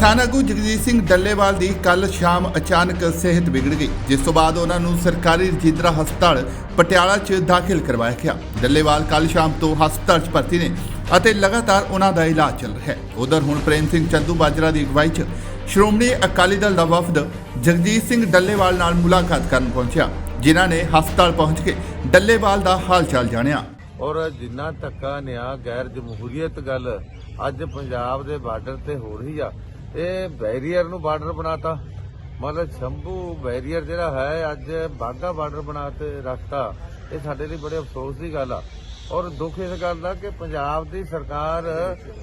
ਕਿਸਾਨ ਆਗੂ ਜਗਜੀਤ ਸਿੰਘ ਡੱਲੇਵਾਲ ਦੀ ਕੱਲ ਸ਼ਾਮ ਅਚਾਨਕ ਸਿਹਤ ਵਿਗੜ ਗਈ, ਜਿਸ ਤੋਂ ਬਾਅਦ ਉਹਨਾਂ ਨੂੰ ਸਰਕਾਰੀ ਰਜਿੰਦਰਾ ਹਸਪਤਾਲ ਪਟਿਆਲਾ 'ਚ ਦਾਖਲ ਕਰਵਾਇਆ ਗਿਆ। ਡੱਲੇਵਾਲ ਕੱਲ ਸ਼ਾਮ ਤੋਂ ਹਸਪਤਾਲ 'ਚ ਭਰਤੀ ਨੇ ਅਤੇ ਲਗਾਤਾਰ ਉਹਨਾਂ ਦਾ ਇਲਾਜ ਚੱਲ ਰਿਹਾ ਹੈ। ਉਧਰ ਹੁਣ ਪ੍ਰੇਮ ਸਿੰਘ ਚੰਦੂ ਬਾਜਰਾ ਦੀ ਅਗਵਾਈ 'ਚ ਸ਼੍ਰੋਮਣੀ ਅਕਾਲੀ ਦਲ ਦਾ ਵਫਦ ਜਗਜੀਤ ਸਿੰਘ ਡੱਲੇਵਾਲ ਨਾਲ ਮੁਲਾਕਾਤ ਕਰਨ ਪਹੁੰਚਿਆ, ਜਿਨ੍ਹਾਂ ਨੇ ਹਸਪਤਾਲ ਪਹੁੰਚ ਕੇ ਡੱਲੇਵਾਲ ਦਾ ਹਾਲ ਚਾਲ ਜਾਣਿਆ। ਔਰ ਜਿੰਨਾ ਧੱਕਾ ਨਿਆ ਗੈਰ ਜਮਹੂਰੀਅਤ ਗੱਲ ਅੱਜ ਪੰਜਾਬ ਦੇ ਬਾਰਡਰ ਤੇ ਹੋ ਰਹੀ ਆ ਇਹ ਬੈਰੀਅਰ ਨੂੰ ਬਾਰਡਰ ਬਣਾਤਾ। ਮਤਲਬ ਸ਼ੰਭੂ ਬੈਰੀਅਰ ਜਿਹੜਾ ਹੈ, ਅੱਜ ਬਾਗਾ ਬਾਰਡਰ ਬਣਾ ਤੇ ਰੱਖਤਾ ਇਹ ਸਾਡੇ ਲਈ ਬੜੇ ਅਫਸੋਸ ਦੀ ਗੱਲ ਆ। ਔਰ ਦੁੱਖ ਇਸ ਗੱਲ ਦਾ ਕਿ ਪੰਜਾਬ ਦੀ ਸਰਕਾਰ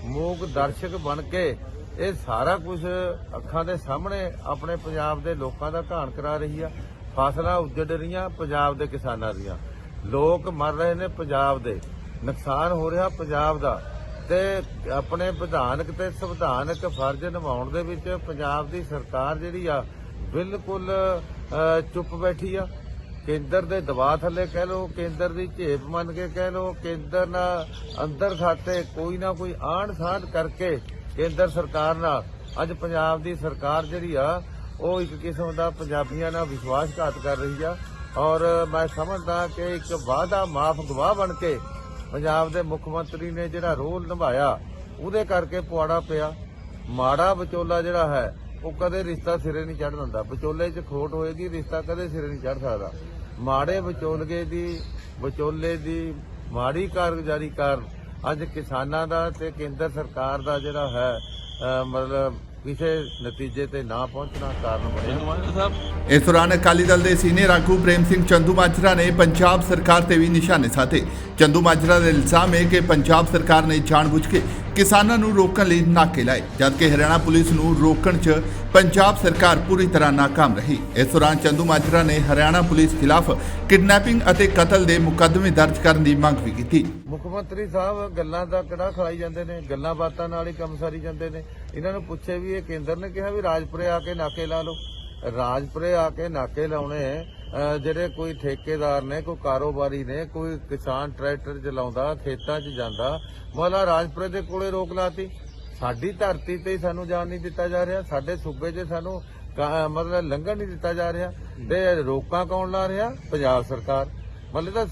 ਮੂਕ ਦਰਸ਼ਕ ਬਣ ਕੇ ਇਹ ਸਾਰਾ ਕੁਝ ਅੱਖਾਂ ਦੇ ਸਾਹਮਣੇ ਆਪਣੇ ਪੰਜਾਬ ਦੇ ਲੋਕਾਂ ਦਾ ਘਾਣ ਕਰਾ ਰਹੀ ਆ। ਫਸਲਾਂ ਉੱਜੜ ਰਹੀਆਂ ਪੰਜਾਬ ਦੇ ਕਿਸਾਨਾਂ ਦੀਆਂ। ਲੋਕ ਮਰ ਰਹੇ ਨੇ ਪੰਜਾਬ ਦੇ। ਨੁਕਸਾਨ ਹੋ ਰਿਹਾ ਪੰਜਾਬ ਦਾ। ਤੇ ਆਪਣੇ ਵਿਧਾਨਕ ਤੇ ਸੰਵਿਧਾਨਕ ਫਰਜ਼ ਨਿਭਾਉਣ ਦੇ ਵਿੱਚ ਪੰਜਾਬ ਦੀ ਸਰਕਾਰ ਜਿਹੜੀ ਆ, ਬਿਲਕੁਲ ਚੁੱਪ ਬੈਠੀ ਆ। ਕੇਂਦਰ ਦੇ ਦਬਾਅ ਥੱਲੇ ਕਹਿ ਲਓ, ਕੇਂਦਰ ਦੀ ਝੇਪ ਮੰਨ ਕੇ ਕਹਿ ਲਓ, ਕੇਂਦਰ ਨਾਲ ਅੰਦਰ ਖਾਤੇ ਕੋਈ ਨਾ ਕੋਈ ਆਣ ਸਾਂਢ ਕਰਕੇ ਕੇਂਦਰ ਸਰਕਾਰ ਨਾਲ। ਅੱਜ ਪੰਜਾਬ ਦੀ ਸਰਕਾਰ ਜਿਹੜੀ ਆ, ਉਹ ਇੱਕ ਕਿਸਮ ਦਾ ਪੰਜਾਬੀਆਂ ਨਾਲ ਵਿਸ਼ਵਾਸਘਾਤ ਕਰ ਰਹੀ ਆ। ਔਰ ਮੈਂ ਸਮਝਦਾ ਕਿ ਇੱਕ ਵਾਅਦਾ ਮਾਫ ਗਵਾਹ ਬਣ ਕੇ ਪੰਜਾਬ ਦੇ ਮੁੱਖ ਮੰਤਰੀ ਨੇ ਜਿਹੜਾ ਰੋਲ ਨਿਭਾਇਆ, ਉਹਦੇ ਕਰਕੇ ਪੁਆੜਾ ਪਿਆ। ਮਾੜਾ ਵਿਚੋਲਾ ਜਿਹੜਾ ਹੈ, ਉਹ ਕਦੇ ਰਿਸ਼ਤਾ ਸਿਰੇ ਨਹੀਂ ਚੜ ਦਿੰਦਾ। ਵਿਚੋਲੇ 'ਚ ਖੋਟ ਹੋਏਗੀ, ਰਿਸ਼ਤਾ ਕਦੇ ਸਿਰੇ ਨਹੀਂ ਚੜ ਸਕਦਾ। ਮਾੜੇ ਵਿਚੋਲਗੇ ਦੀ, ਵਿਚੋਲੇ ਦੀ ਮਾੜੀ ਕਾਰਗੁਜ਼ਾਰੀ ਕਾਰਨ ਅੱਜ ਕਿਸਾਨਾਂ ਦਾ ਤੇ ਕੇਂਦਰ ਸਰਕਾਰ ਦਾ ਜਿਹੜਾ ਹੈ ਮਤਲਬ ਕਿਸੇ ਨਤੀਜੇ ਤੇ ਨਾ ਪਹੁੰਚਣਾ ਕਾਰਨ ਬਣਿਆ। ਇਸ ਦੌਰਾਨ ਅਕਾਲੀ ਦਲ ਦੇ ਸੀਨੀਅਰ ਆਗੂ ਪ੍ਰੇਮ ਸਿੰਘ ਚੰਦੂ ਮਾਜਰਾ ਨੇ ਪੰਜਾਬ ਸਰਕਾਰ ਤੇ ਵੀ ਨਿਸ਼ਾਨੇ ਸਾਧੇ। ਚੰਦੂ ਮਾਜਰਾ ਦਾ ਇਲਜ਼ਾਮ ਹੈ ਕਿ ਪੰਜਾਬ ਸਰਕਾਰ ਨੇ ਜਾਣਬੁੱਝ ਕੇ ਕਿਸਾਨਾਂ ਨੂੰ ਰੋਕਣ ਲਈ ਨਾਕੇ ਲਾਏ, ਜਦਕਿ ਹਰਿਆਣਾ ਪੁਲਿਸ ਨੂੰ ਰੋਕਣ 'ਚ ਪੰਜਾਬ ਸਰਕਾਰ ਪੂਰੀ ਤਰ੍ਹਾਂ ਨਾਕਾਮ ਰਹੀ। ਇਸ ਦੌਰਾਨ ਚੰਦੂ ਮਾਜਰਾ ਨੇ ਹਰਿਆਣਾ ਪੁਲਿਸ ਖਿਲਾਫ ਕਿਡਨੈਪਿੰਗ ਅਤੇ ਕਤਲ ਦੇ ਮੁਕੱਦਮੇ ਦਰਜ ਕਰਨ ਦੀ ਮੰਗ ਵੀ ਕੀਤੀ। ਮੁੱਖ ਮੰਤਰੀ ਸਾਹਿਬ, ਗੱਲਾਂ ਦਾ ਕਿਹੜਾ ਖਾਈ ਜਾਂਦੇ ਨੇ? ਗੱਲਾਂ ਬਾਤਾਂ ਨਾਲ ਹੀ ਕੰਮ ਸਾਰੀ ਜਾਂਦੇ ਨੇ। ਇਹਨਾਂ ਨੂੰ ਪੁੱਛੇ ਵੀ ਇਹ ਕੇਂਦਰ ਨੇ ਕਿਹਾ ਵੀ ਰਾਜਪੁਰੇ ਆ ਕੇ ਨਾਕੇ ਲਾ ਲਓ। ਰਾਜਪੁਰੇ ਆ ਕੇ ਨਾਕੇ ਲਾਉਣੇ ਜਿਹੜੇ ਕੋਈ ਠੇਕੇਦਾਰ ਨੇ, ਕੋਈ ਕਾਰੋਬਾਰੀ ਨੇ, ਕੋਈ ਕਿਸਾਨ ਟਰੈਕਟਰ ਚਲਾਉਂਦਾ, ਖੇਤਾਂ 'ਚ ਜਾਂਦਾ ਮਹਲਾ ਰਾਜਪੁਰੇ ਦੇ ਕੋਲੇ ਰੋਕ ਲਾਤੀ। ਸਾਡੀ ਧਰਤੀ ਤੇ ਸਾਨੂੰ ਜਾਣ ਨਹੀਂ ਦਿੱਤਾ ਜਾ ਰਿਹਾ। ਸਾਡੇ ਸੂਬੇ 'ਚ ਸਾਨੂੰ ਮਤਲਬ ਲੰਘਣ ਨਹੀਂ ਦਿੱਤਾ ਜਾ ਰਿਹਾ। ਤੇ ਰੋਕਾਂ ਕੌਣ ਲਾ ਰਿਹਾ? ਪੰਜਾਬ ਸਰਕਾਰ। ਮਤਲਬ ਤਾਂ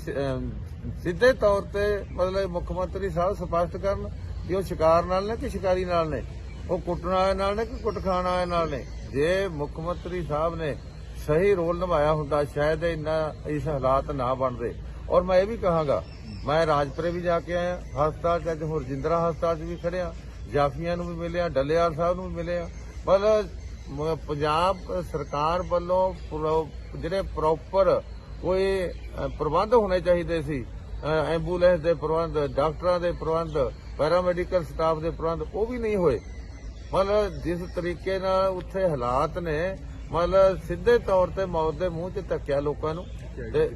ਸਿੱਧੇ ਤੌਰ ਤੇ ਮਤਲਬ ਮੁੱਖ ਮੰਤਰੀ ਸਾਹਿਬ ਸਪਸ਼ਟ ਕਰਨ ਕਿ ਉਹ ਸ਼ਿਕਾਰ ਨਾਲ ਨੇ ਕਿ ਸ਼ਿਕਾਰੀ ਨਾਲ ਨੇ? ਉਹ ਕੁੱਟਣ ਵਾਲੇ ਨਾਲ ਨੇ ਕਿ ਕੁੱਟ ਖਾਣ ਵਾਲੇ ਨਾਲ ਨੇ? ਜੇ ਮੁੱਖ ਮੰਤਰੀ ਸਾਹਿਬ ਨੇ ਸਹੀ ਰੋਲ ਨਿਭਾਇਆ ਹੁੰਦਾ ਸ਼ਾਇਦ ਇੰਨਾ ਇਸ ਹਾਲਾਤ ਨਾ ਬਣਦੇ। ਔਰ ਮੈਂ ਇਹ ਵੀ ਕਹਾਂਗਾ ਮੈਂ ਰਾਜਪੁਰੇ ਵੀ ਜਾ ਕੇ ਆਇਆ ਹਸਪਤਾਲ ਚ ਅੱਜ ਹੁਰਜਿੰਦਰਾ ਹਸਪਤਾਲ ਚ ਵੀ ਖੜਿਆ ਜਾਫੀਆਂ ਨੂੰ ਵੀ ਮਿਲਿਆ ਡੱਲੇਵਾਲ ਸਾਹਿਬ ਨੂੰ ਵੀ ਮਿਲਿਆ। ਮਤਲਬ ਪੰਜਾਬ ਸਰਕਾਰ ਵੱਲੋਂ ਪ੍ਰੋ- ਜਿਹੜੇ ਪ੍ਰੋਪਰ ਕੋਈ ਪ੍ਰਬੰਧ ਹੋਣੇ ਚਾਹੀਦੇ ਸੀ ਅ, ਐਂਬੂਲੈਂਸ ਦੇ ਪ੍ਰਬੰਧ ਡਾਕਟਰਾਂ ਦੇ ਪ੍ਰਬੰਧ ਪੈਰਾਮੈਡੀਕਲ ਸਟਾਫ ਦੇ ਪ੍ਰਬੰਧ ਉਹ ਵੀ ਨਹੀਂ ਹੋਏ। ਮਤਲਬ ਜਿਸ ਤਰੀਕੇ ਨਾਲ ਉੱਥੇ ਹਾਲਾਤ ਨੇ, ਮਤਲਬ ਸਿੱਧੇ ਤੌਰ ਤੇ ਮੌਤ ਦੇ ਮੂੰਹ 'ਚ ਧੱਕਿਆ ਲੋਕਾਂ ਨੂੰ। ਤੇ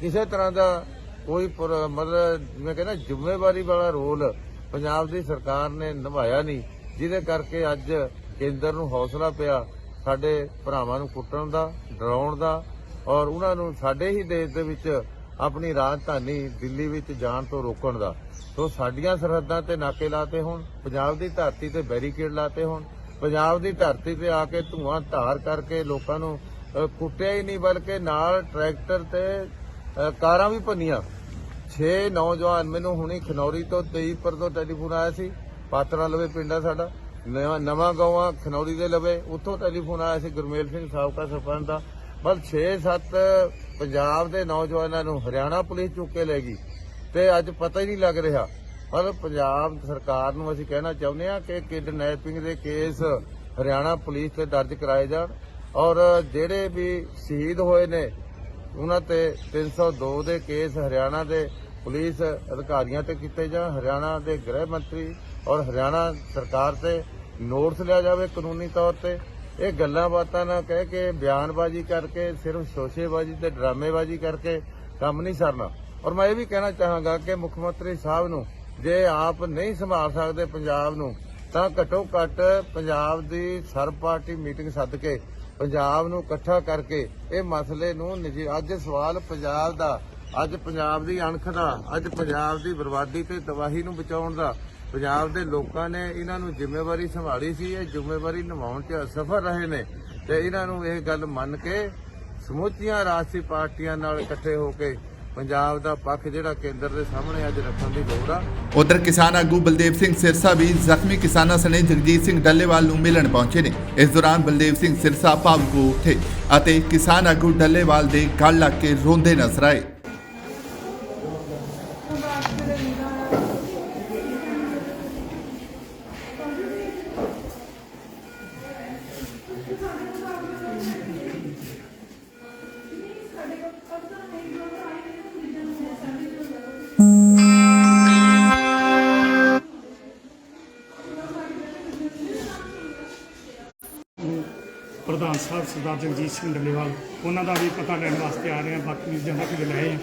ਕਿਸੇ ਤਰ੍ਹਾਂ ਦਾ ਕੋਈ ਮਤਲਬ ਮੈਂ ਕਹਿੰਦਾ ਜ਼ਿੰਮੇਵਾਰੀ ਵਾਲਾ ਰੋਲ ਪੰਜਾਬ ਦੀ ਸਰਕਾਰ ਨੇ ਨਿਭਾਇਆ ਨਹੀਂ, ਜਿਹਦੇ ਕਰਕੇ ਅੱਜ ਕੇਂਦਰ ਨੂੰ ਹੌਸਲਾ ਪਿਆ ਸਾਡੇ ਭਰਾਵਾਂ ਨੂੰ ਕੁੱਟਣ ਦਾ, ਡਰਾਉਣ ਦਾ, ਔਰ ਉਹਨਾਂ ਨੂੰ ਸਾਡੇ ਹੀ ਦੇਸ਼ ਦੇ ਵਿੱਚ ਆਪਣੀ ਰਾਜਧਾਨੀ ਦਿੱਲੀ ਵਿੱਚ ਜਾਣ ਤੋਂ ਰੋਕਣ ਦਾ। ਸੋ ਸਾਡੀਆਂ ਸਰਹੱਦਾਂ ਤੇ ਨਾਕੇ ਲਾਤੇ ਹੋਣ, ਪੰਜਾਬ ਦੀ ਧਰਤੀ ਤੇ ਬੈਰੀਕੇਡ ਲਾਤੇ ਹੋਣ, ਪੰਜਾਬ ਦੀ ਧਰਤੀ ਤੇ ਆ ਕੇ ਧੂਆਂ ਧਾਰ ਕਰਕੇ ਲੋਕਾਂ ਨੂੰ ਕੁੱਟਿਆ ਹੀ ਨਹੀਂ, ਬਲਕਿ ਨਾਲ ਟਰੈਕਟਰ ਤੇ ਕਾਰਾਂ ਵੀ ਭੰਨੀਆਂ। 6 ਨੌਜਵਾਨ, ਮੈਨੂੰ ਹੁਣੀ ਖਨੌਰੀ ਤੋਂ ਤੇਜ਼ਪੁਰ ਤੋਂ ਟੈਲੀਫੋਨ ਆਇਆ ਸੀ। ਪਾਤਰਾ ਲਵੇ ਪਿੰਡ ਆ ਸਾਡਾ। ਨਵਾਂ- ਨਵਾਂ ਗਾਵਾਂ ਖਨੌਰੀ ਦੇ ਲਵੇ। ਉੱਥੋਂ ਟੈਲੀਫੋਨ ਆਇਆ ਸੀ ਗੁਰਮੇਲ ਸਿੰਘ ਸਾਬਕਾ ਸਰਪੰਚ ਦਾ। ਬਸ 6-7 ਪੰਜਾਬ ਦੇ ਨੌਜਵਾਨਾਂ ਨੂੰ ਹਰਿਆਣਾ ਪੁਲਿਸ ਚੁੱਕ ਕੇ ਲੈ ਗਈ ਤੇ ਅੱਜ ਪਤਾ ਹੀ ਨਹੀਂ ਲੱਗ ਰਿਹਾ। ਪਰ ਪੰਜਾਬ ਸਰਕਾਰ ਨੂੰ ਅਸੀਂ ਕਹਿਣਾ ਚਾਹੁੰਦੇ ਹਾਂ ਕਿ ਕਿਡਨੈਪਿੰਗ ਦੇ ਕੇਸ ਹਰਿਆਣਾ ਪੁਲਿਸ ਤੇ ਦਰਜ ਕਰਾਏ ਜਾਣ ਔਰ ਜਿਹੜੇ ਵੀ ਸ਼ਹੀਦ ਹੋਏ ਨੇ, ਉਹਨਾਂ ਤੇ 302 ਦੇ ਕੇਸ ਹਰਿਆਣਾ ਦੇ ਪੁਲਿਸ ਅਧਿਕਾਰੀਆਂ ਤੇ ਕੀਤੇ ਜਾਣ, ਹਰਿਆਣਾ ਦੇ ਗ੍ਰਹਿ ਮੰਤਰੀ ਔਰ ਹਰਿਆਣਾ ਸਰਕਾਰ ਤੇ ਨੋਟਿਸ ਲਿਆ ਜਾਵੇ ਕਾਨੂੰਨੀ ਤੌਰ ਤੇ। ਇਹ ਗੱਲਾਂ ਬਾਤਾਂ ਨਾ ਕਹਿ ਕੇ, ਬਿਆਨਬਾਜ਼ੀ ਕਰਕੇ, ਸਿਰਫ ਸ਼ੋਸ਼ੇਬਾਜ਼ੀ ਤੇ ਡਰਾਮੇਬਾਜ਼ੀ ਕਰਕੇ ਕੰਮ ਨਹੀਂ ਸਰਨਾ। ਔਰ ਮੈਂ ਇਹ ਵੀ ਕਹਿਣਾ ਚਾਹਾਂਗਾ ਕਿ ਮੁੱਖ ਮੰਤਰੀ ਸਾਹਿਬ ਨੂੰ ਜੇ ਆਪ ਨਹੀਂ ਸੰਭਾਲ ਸਕਦੇ ਪੰਜਾਬ ਨੂੰ, ਤਾਂ ਘੱਟੋ ਘੱਟ ਪੰਜਾਬ ਦੀ ਸਰਬ ਪਾਰਟੀ ਮੀਟਿੰਗ ਸੱਦ ਕੇ ਪੰਜਾਬ ਨੂੰ ਇਕੱਠਾ ਕਰਕੇ ਇਹ ਮਸਲੇ ਨੂੰ ਨਿਜੀ ਅੱਜ ਸਵਾਲ ਪੰਜਾਬ ਦਾ, ਅੱਜ ਪੰਜਾਬ ਦੀ ਅਣਖ ਦਾ, ਅੱਜ ਪੰਜਾਬ ਦੀ ਬਰਬਾਦੀ ਤੇ ਤਬਾਹੀ ਨੂੰ ਬਚਾਉਣ ਦਾ ਪੰਜਾਬ ਦੇ ਲੋਕਾਂ ਨੇ ਇਹਨਾਂ ਨੂੰ ਜ਼ਿੰਮੇਵਾਰੀ ਸੰਭਾਲੀ ਸੀ, ਇਹ ਜ਼ਿੰਮੇਵਾਰੀ ਨਿਭਾਉਣ 'ਚ ਅਸਫਲ ਰਹੇ ਨੇ। ਤੇ ਇਹਨਾਂ ਨੂੰ ਇਹ ਗੱਲ ਮੰਨ ਕੇ ਸਮੁੱਚੀਆਂ ਰਾਜਸੀ ਪਾਰਟੀਆਂ ਨਾਲ ਇਕੱਠੇ ਹੋ ਕੇ ਪੰਜਾਬ ਦਾ ਪੱਖ ਜਿਹੜਾ ਕੇਂਦਰ ਦੇ ਸਾਹਮਣੇ ਅੱਜ ਰੱਖਣ ਦੀ ਲੋੜ ਆ। ਉਧਰ ਕਿਸਾਨ ਆਗੂ ਬਲਦੇਵ ਸਿੰਘ ਸਿਰਸਾ ਵੀ ਜ਼ਖਮੀ ਕਿਸਾਨਾਂ ਸਣੇ ਜਗਜੀਤ ਸਿੰਘ ਡੱਲੇਵਾਲ ਨੂੰ ਮਿਲਣ ਪਹੁੰਚੇ ਨੇ। ਇਸ ਦੌਰਾਨ ਬਲਦੇਵ ਸਿੰਘ ਸਿਰਸਾ ਭਾਵੁਕ ਹੋ ਉੱਠੇ ਅਤੇ ਕਿਸਾਨ ਆਗੂ ਡੱਲੇਵਾਲ ਦੇ ਗੱਲ ਲੱਗ ਕੇ ਰੋਂਦੇ ਨਜ਼ਰ ਆਏ। ਪ੍ਰਧਾਨ ਸਾਹਿਬ ਸਰਦਾਰ ਜਗਜੀਤ ਸਿੰਘ ਡੱਲੇਵਾਲ, ਉਹਨਾਂ ਦਾ ਵੀ ਪਤਾ ਲੈਣ ਵਾਸਤੇ ਆ ਰਹੇ ਹਾਂ, ਬਾਕੀ ਵੀ ਜਨਤਾ ਆ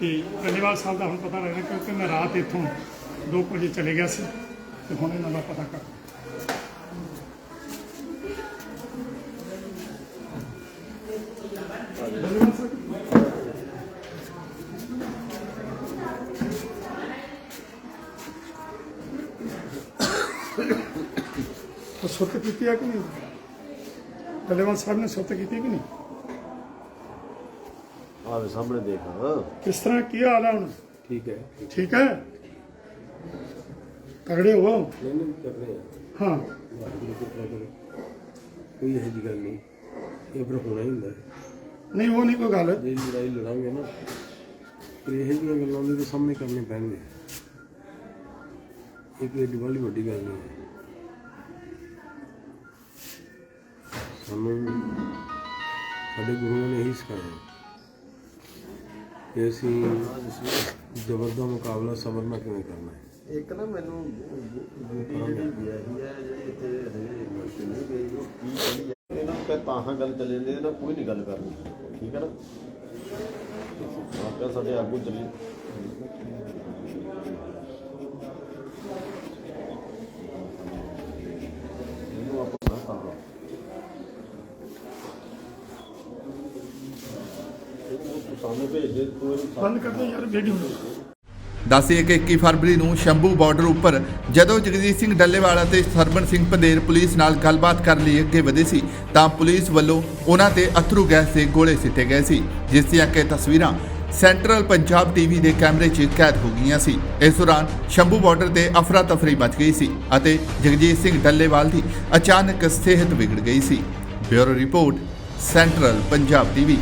ਤੇ ਡੱਲੇਵਾਲ ਸਾਹਿਬ ਦਾ ਹੁਣ ਪਤਾ ਲੈਣਾ ਕਿਉਂਕਿ ਮੈਂ ਰਾਤ ਇੱਥੋਂ 2 ਵਜੇ ਚਲੇ ਗਿਆ ਸੀ, ਤੇ ਹੁਣ ਇਹਨਾਂ ਦਾ ਪਤਾ ਕਰ ਡੱਲੇਵਾਲ ਸੁੱਤ ਕੀਤੀ ਹੈ ਕਿ ਨਹੀਂ? ਡੱਲੇਵਾਲ ਸਾਹਿਬ ਨੇ ਸੁੱਤ ਕੀਤੀ ਕਿ ਨਹੀਂ? ਆਵੇ ਸਾਹਮਣੇ ਦੇਖ ਹਾਂ। ਕਿਸ ਤਰ੍ਹਾਂ ਕੀ ਹਾਲ ਹੈ ਹੁਣ? ਠੀਕ ਹੈ। ਠੀਕ ਹੈ? ਤਗੜੇ ਹੋ। ਨਹੀਂ ਨਹੀਂ ਕਰ ਰਹੇ ਆ। ਹਾਂ। ਵਾਹਿਗੁਰੂ ਦੀ ਕਿਰਪਾ ਕਰੋ। ਕੋਈ ਇਹੋ ਜਿਹੀ ਗੱਲ ਨਹੀਂ। ਇਹ ਫਿਰ ਹੋਣਾ ਹੀ ਹੁੰਦਾ ਹੈ। ਨਹੀਂ ਉਹ ਨਹੀਂ ਕੋਈ ਗੱਲ। ਜੇ ਲੜਾਈ ਲੜਾਂਗੇ ਨਾ ਫਿਰ ਇਹੋ ਜਿਹੀਆਂ ਗੱਲਾਂ ਦੇ ਤਾਂ ਸਾਹਮਣੇ ਕਰਨੇ ਪੈਣਗੇ ਇਹ ਕੋਈ ਏਡੀ ਵਾਲੀ ਵੱਡੀ ਗੱਲ ਨਹੀਂ ਹੈ। ਸਾਨੂੰ ਸਾਡੇ ਗੁਰੂਆਂ ਨੇ ਇਹੀ ਸਿਖਾਇਆ ਕਿ ਅਸੀਂ ਜ਼ਬਰ ਦਾ ਮੁਕਾਬਲਾ ਸਬਰ ਨਾਲ ਕਿਵੇਂ ਕਰਨਾ ਹੈ। ਇੱਕ ਨਾ ਮੈਨੂੰ ਜਿਹੜੀ ਵਿਆਹੀ ਹੈ, ਜਿਹੜੀ ਇੱਥੇ ਹਜੇ ਨਹੀਂ ਗਈ, ਉਹ ਕੀ ਕਹਿੰਦੀ ਹੈ? ਇਹਨਾਂ ਨੂੰ ਤਾਹਾਂ ਗੱਲ ਚੱਲੇ ਜਾਂਦੇ ਇਹਨਾਂ ਕੋਈ ਨਹੀਂ ਗੱਲ ਕਰਨੀ। ਠੀਕ ਹੈ ਨਾ? ਆਪਕਾ ਸਾਡੇ ਆਗੂ ਚੱਲੀ ਇਹਨੂੰ ਆਪਾਂ ਨਾ ਕਰਨਾ ਇਹਨੂੰ ਸਾਹਮਣੇ ਭੇਜ ਦੇ ਤੂੰ ਇਹਨੂੰ ਬੰਦ ਕਰ ਦੇ ਯਾਰ ਵੀਡੀਓ ਦੱਸਿਏ ਕਿ 21 ਫਰਵਰੀ ਨੂੰ ਸ਼ੰਭੂ ਬਾਰਡਰ ਉੱਪਰ ਜਦੋਂ ਜਗਜੀਤ ਸਿੰਘ ਡੱਲੇਵਾਲ ਅਤੇ ਸਰਬਨ ਸਿੰਘ ਪੰਦੇਰ ਪੁਲਿਸ ਨਾਲ ਗੱਲਬਾਤ ਕਰਨ ਲਈ ਅੱਗੇ ਵਧੇ ਸੀ ਤਾਂ ਪੁਲਿਸ ਵੱਲੋਂ ਉਹਨਾਂ ਤੇ ਅਥਰੂ ਗੈਸ ਦੇ ਗੋਲੇ ਸਿੱਟੇ ਗਏ ਸੀ ਜਿਸ ਦੀਆਂ ਕਿ ਤਸਵੀਰਾਂ ਸੈਂਟਰਲ ਪੰਜਾਬ ਟੀਵੀ ਦੇ ਕੈਮਰੇ 'ਚ ਕੈਦ ਹੋ ਗਈਆਂ ਸੀ। ਇਸ ਦੌਰਾਨ ਸ਼ੰਭੂ ਬਾਰਡਰ ਤੇ ਅਫਰਾ ਤਫਰੀ ਮਚ ਗਈ ਸੀ ਅਤੇ ਜਗਜੀਤ ਸਿੰਘ ਡੱਲੇਵਾਲ ਦੀ ਅਚਾਨਕ ਸਿਹਤ ਵਿਗੜ ਗਈ ਸੀ। Bureau report central Punjab TV.